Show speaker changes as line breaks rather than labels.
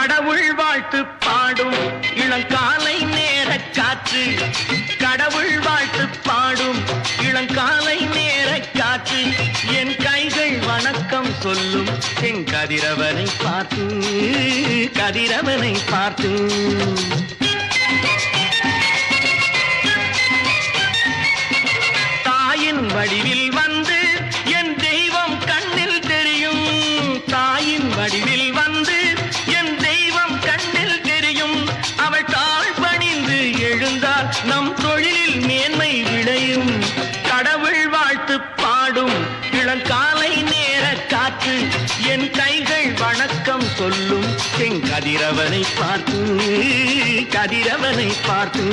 கடவுள் வாழ்த்து பாடும். இளங்காலை நேர காற்று கடவுள் வாழ்த்து பாடும். இளங்காலை நேர காற்று என் கைகள் வணக்கம் சொல்லும். என் கதிரவனை பார்த்து கதிரவனை பார்த்து. தாயின் வடிவில் வந்து எழுந்தால் நம் தொழிலில் மேன்மை விளையும். கடவுள் வாழ்த்து பாடும். இளங்காலை நேர காற்று என் கைகள் வணக்கம் சொல்லும். என் கதிரவனை பார்த்து கதிரவனை பார்த்து.